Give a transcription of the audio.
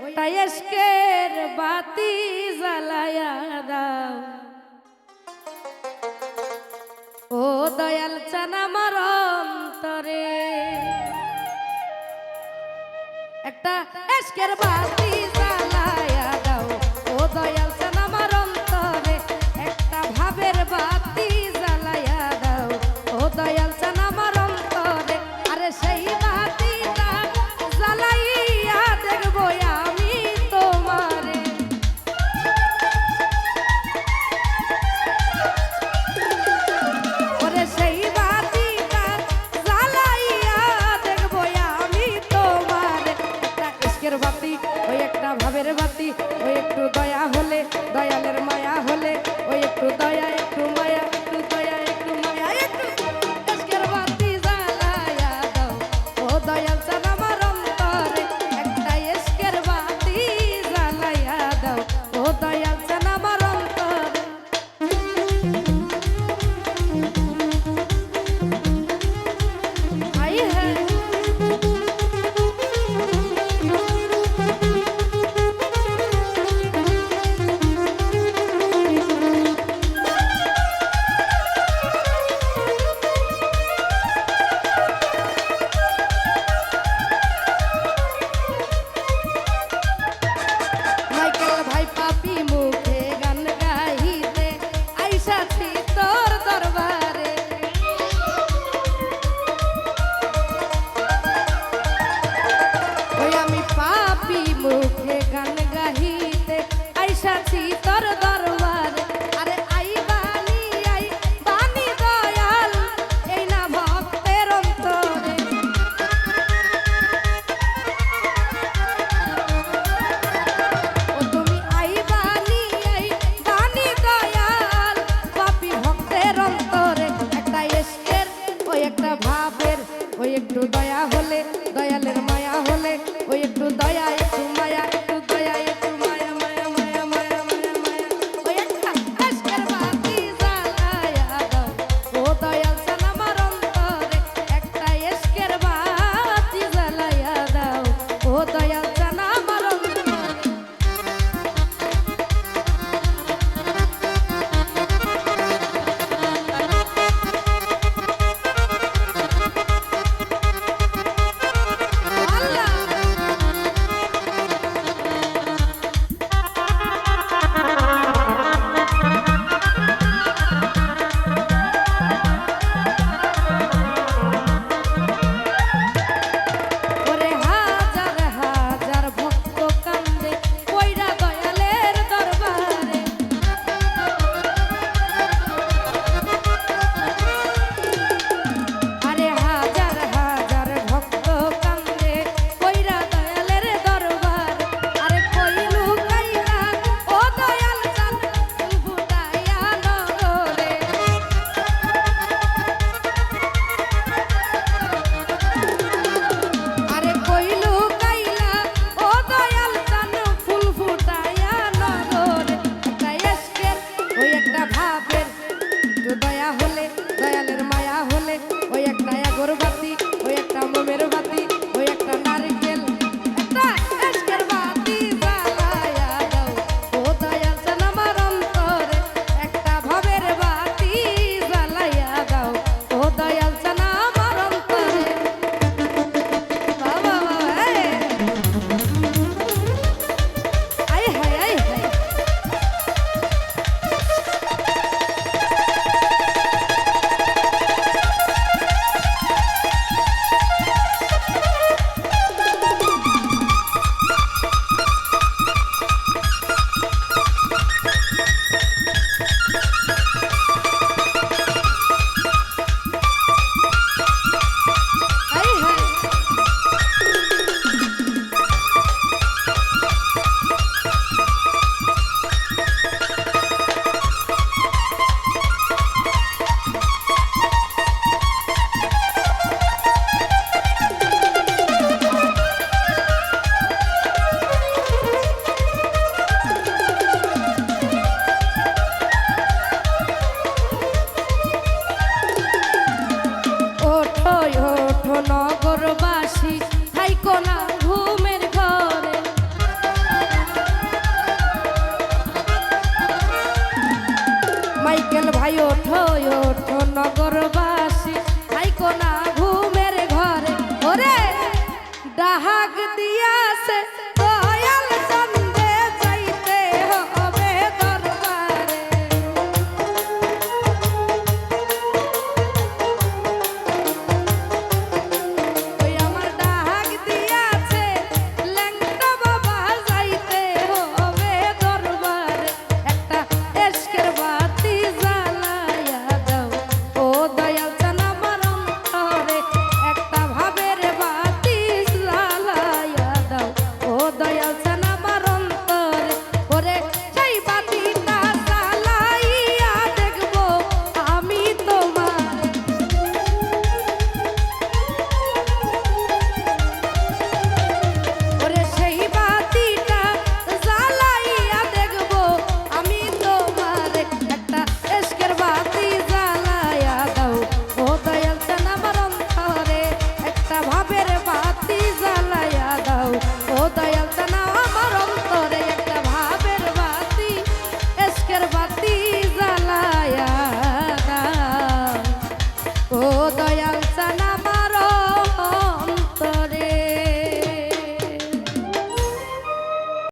এসকের বাতি জ্বালায়া দাও। ও দয়াল চানা আমার অন্তরে একটা এসকের বাতি জ্বালায়া দাও। ও দয়াল একটু দয়া হলে মাইকেল ভাই ওঠো ওঠো নগর বা